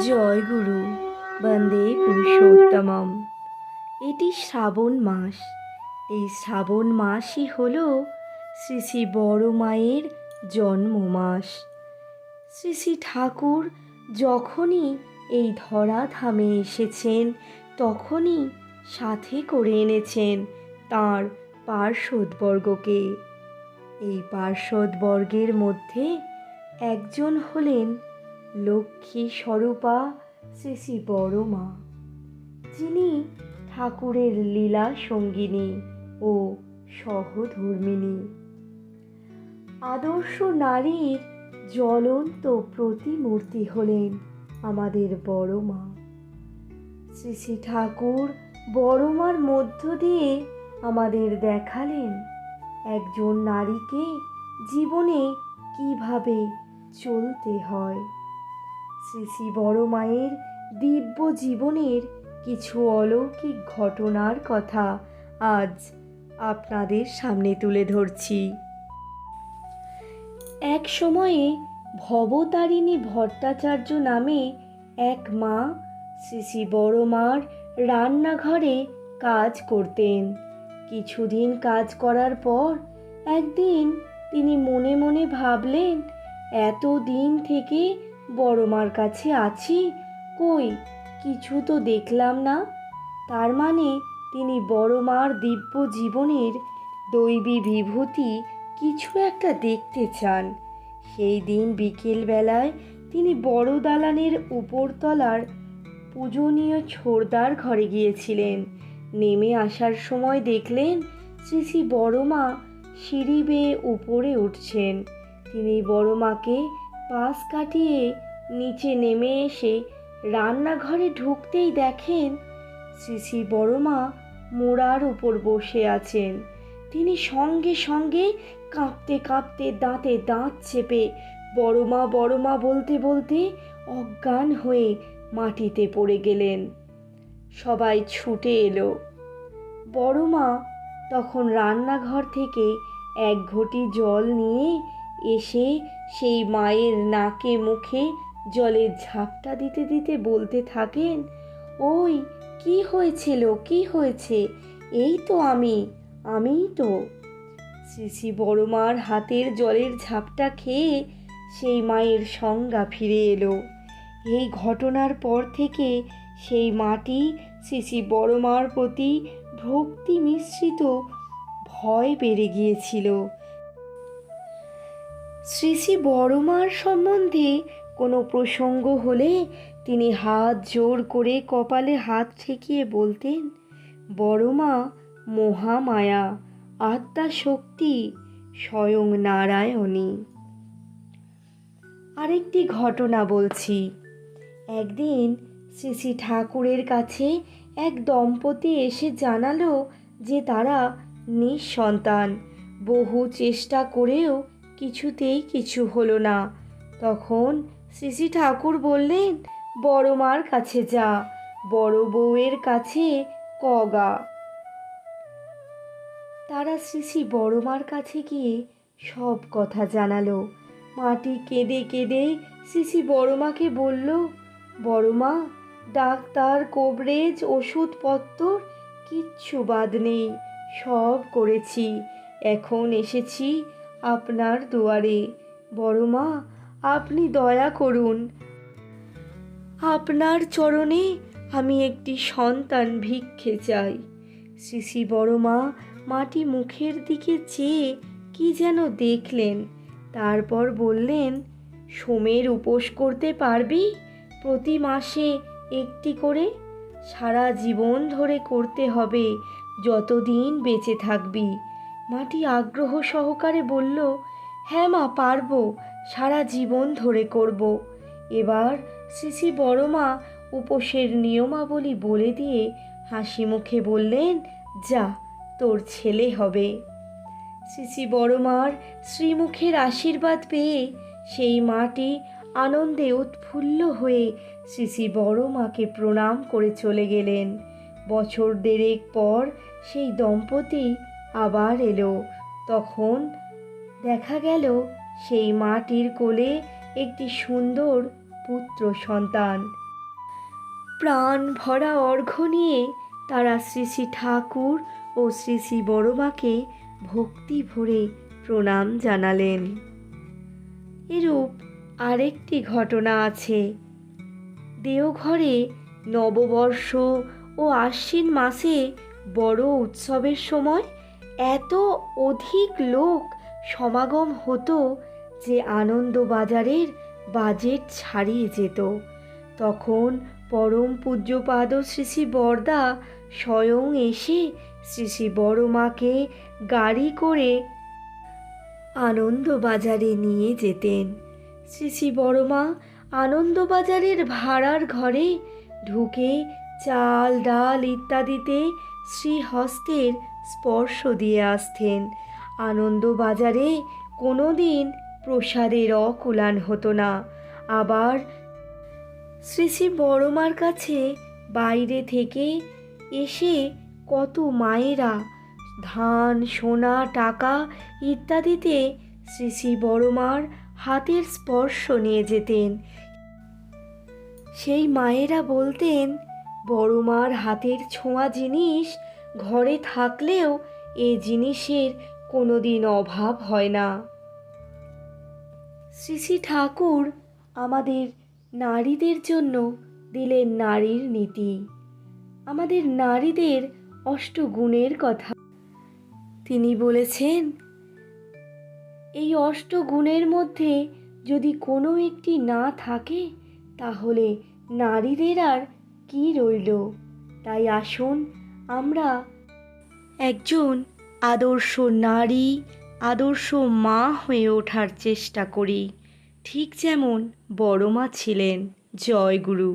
জয় গুরু বন্দে পুরুষোত্তমম। এটি শ্রাবণ মাস। এই শ্রাবণ মাসই হল শ্রী শ্রী বড় মায়ের জন্ম মাস শ্রী শ্রী ঠাকুর যখনই এই ধরা ধরাধামে এসেছেন, তখনই সাথে করে এনেছেন তাঁর পার্শ্বদবর্গকে। এই পার্শ্বদবর্গের মধ্যে একজন হলেন লক্ষ্মী স্বরূপা শ্রী শ্রী বড় মা যিনি ঠাকুরের লীলা সঙ্গিনী ও সহধর্মিনী। আদর্শ নারীর জ্বলন্ত প্রতিমূর্তি হলেন আমাদের বড় মা শ্রী শ্রী ঠাকুর বড় মার মধ্য দিয়ে আমাদের দেখালেন একজন নারীকে জীবনে কীভাবে চলতে হয়। শ্রী শ্রী বড় মায়ের দিব্য জীবনের কিছু অলৌকিক ঘটনার কথা আজ আপনাদের সামনে তুলে ধরছি। এক সময়ে ভবতারিণী ভট্টাচার্য নামে এক মা শ্রী শ্রী বড় মার রান্নাঘরে কাজ করতেন। কিছুদিন কাজ করার পর একদিন তিনি মনে মনে ভাবলেন এত দিন থেকে বড় মার কাছে আছি? কই? কিছু তো দেখলাম না। তার মানে তিনি বড় মার দিব্য জীবনের দৈবী বিভূতি কিছু একটা দেখতে চান। সেই দিন বিকেলবেলায় তিনি বড় দালানের উপরতলার পূজনীয় ছোড়দার ঘরে গিয়েছিলেন। নেমে আসার সময় দেখলেন শ্রী শ্রী বড়মা সিঁড়ি বেয়ে উপরে উঠছেন। তিনি বড় মাকে পাশ কাটিয়ে নিচে নেমে এসে রান্নাঘরে ঢুকতেই দেখেন শ্রী শ্রী বড় মোড়ার উপর বসে আছেন। তিনি সঙ্গে সঙ্গে কাঁপতে কাঁপতে দাঁতে দাঁত চেপে বড়মা বড়মা বলতে বলতে অজ্ঞান হয়ে মাটিতে পড়ে গেলেন। সবাই ছুটে এলো। বড়মা তখন রান্নাঘর থেকে এক ঘটি জল নিয়ে এসে সেই মায়ের নাকে মুখে জলের ঝাপটা দিতে দিতে বলতে থাকেন, ওই, কি হয়েছিল কি হয়েছে? এই তো আমি, আমিই তো। শ্রী শ্রী বড় মার হাতের জলের ঝাপটা খেয়ে সেই মায়ের সংজ্ঞা ফিরে এলো। এই ঘটনার পর থেকে সেই মাটি শ্রী শ্রী বড় মার প্রতি ভক্তি মিশ্রিত ভয় বেড়ে গিয়েছিল। শ্রী শ্রী বড়মার সম্বন্ধে কোনো প্রসঙ্গ হলে তিনি হাত জোর করে কপালে হাত ঠেকিয়ে বলতেন, বড়মা, মহামায়া, আত্মা শক্তি স্বয়ং নারায়ণী আরেকটি ঘটনা বলছি। একদিন শ্রী শ্রী ঠাকুরের কাছে এক দম্পতি এসে জানালো যে তারা নিঃসন্তান, বহু চেষ্টা করেও কিছুতেই কিছু হলো না। তখন শ্রী ঠাকুর বললেন, বড় মার কাছে যা, বড় বউয়ের কাছে কগা তারা শ্রী বড় মার কাছে গিয়ে সব কথা জানালো। মাটি কেঁদে কেঁদে শ্রী শ্রী বড় মাকে বলল, বড় মা, ডাক্তার, কোবরেজ ওষুধপত্র কিচ্ছু বাদ নেই, সব করেছি। এখন এসেছি আপনার দুয়ারে। বড় মা, আপনি দয়া করুন। আপনার চরণে আমি একটি সন্তান ভিক্ষে চাই। শ্রী বড় মা, মাটি মুখের দিকে চেয়ে কি যেন দেখলেন। তারপর বললেন, সোমের উপোস করতে পারবি? প্রতি মাসে একটি করে? সারা জীবন ধরে করতে হবে, যতদিন বেঁচে থাকবি। মাটি আগ্রহ সহকারে বলল হ্যাঁ মা, পারব, সারা জীবন ধরে করব। এবার শ্রী শ্রী বড় মা উপোসের নিয়মাবলী বলে দিয়ে হাসি মুখে বললেন, যা, তোর ছেলে হবে। শ্রী শ্রী বড় মার শ্রীমুখের আশীর্বাদ পেয়ে সেই মাটি আনন্দে উৎফুল্ল হয়ে শ্রী বড় মাকে প্রণাম করে চলে গেলেন। বছর দেড়েক পর সেই দম্পতি আবার এলো। তখন দেখা গেল সেই মাটির কোলে একটি সুন্দর পুত্র সন্তান। প্রাণ ভরা অর্ঘ্য নিয়ে তারা শ্রী শ্রী ঠাকুর ও শ্রী শ্রী বড়মাকে ভক্তি ভরে প্রণাম জানালেন। এরূপ আরেকটি ঘটনা আছে। দেওঘরে নববর্ষ ও আশ্বিন মাসে বড় উৎসবের সময় এত অধিক লোক সমাগম হতো যে আনন্দবাজারের বাজেট ছাড়িয়ে যেত। তখন পরম পূজ্যপাদ শ্রী শ্রী বরদা স্বয়ং এসে শ্রী শ্রী বড়মাকে গাড়ি করে আনন্দবাজারে নিয়ে যেতেন। শ্রী শ্রী বড়মা আনন্দবাজারের ভাড়ার ঘরে ঢুকে চাল, ডাল ইত্যাদিতে শ্রীহস্তের স্পর্শ দিয়ে আসতেন। আনন্দবাজারে কোনো দিন প্রসাদের অকুলান হতো না। আবার শ্রী শ্রী বড়মার কাছে বাইরে থেকে এসে কত মায়েরা ধান, সোনা, টাকা ইত্যাদিতে শ্রী শ্রী বড়মার হাতের স্পর্শ নিয়ে যেতেন। সেই মায়েরা বলতেন, বড়মার হাতের ছোঁয়া জিনিস ঘরে থাকলেও এ জিনিসের কোনো দিন অভাব হয় না। শ্রী শ্রী ঠাকুর আমাদের নারীদের জন্য দিলেন নারীর নীতি। আমাদের নারীদের অষ্টগুণের কথা। তিনি বলেছেন, এই অষ্টগুণের মধ্যে যদি কোনো একটি না থাকে, তাহলে নারীদের আর কি রইল? তাই আসুন আমরা একজন আদর্শ নারী, আদর্শ মা হয়ে ওঠার চেষ্টা করি। ঠিক যেমন বড় মা ছিলেন জয় গুরু